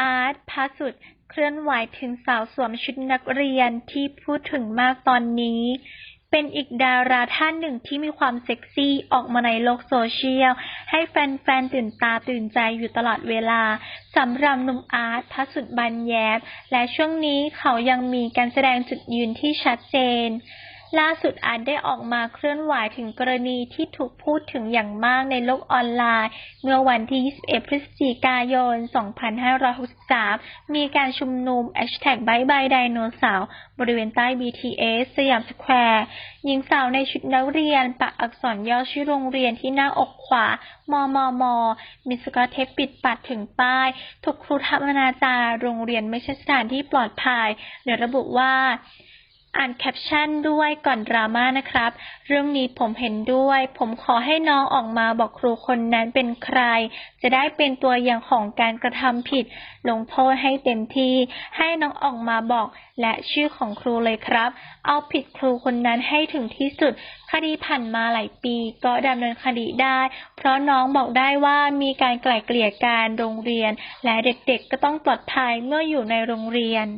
อาร์ตพระสุดเคลื่อนไหวถึงสาวสวมชุดนักเรียนที่พูดถึงมากตอนนี้ เป็นอีกดาราท่านหนึ่งที่มีความเซ็กซี่ออกมาในโลกโซเชียล ให้แฟนๆ ตื่นตาตื่นใจอยู่ตลอดเวลาสำหรับหนุ่มอาร์ตพระสุดบันแยบ และช่วงนี้เขายังมีการแสดงจุดยืนที่ชัดเจน ล่าสุดอาจได้ออกมาเคลื่อนไหวถึงกรณีที่ถูกพูดถึงอย่างมากในโลกออนไลน์ เมื่อวันที่ 21 พฤศจิกายน 2563 มีการชุมนุมแอชแท็กบายบายไดโนเสาร์บริเวณใต้ BTS สยามสแควร์ หญิงสาวในชุดนักเรียน ปักอักษรย่อชื่อโรงเรียนที่หน้าอกขวา มมม มีสกอตเทปปิดปัดถึงป้าย ถูกครูทำอนาจารโรงเรียนไม่ใช่สถานที่ปลอดภัยโดยระบุว่า อ่านแคปชั่นด้วยก่อนดราม่านะครับ เรื่องนี้ผมเห็นด้วย ผมขอให้น้องออกมาบอกครูคนนั้นเป็นใคร จะได้เป็นตัวอย่างของการกระทำผิด ลงโทษให้เต็มที่ ให้น้องออกมาบอก และชื่อของครูเลยครับ เอาผิดครูคนนั้นให้ถึงที่สุด คดีผ่านมาหลายปี ก็ดำเนินคดีได้ เพราะน้องบอกได้ว่ามีการไกล่เกลี่ยการโรงเรียน และเด็กๆก็ต้องปลอดภัยเมื่ออยู่ในโรงเรียน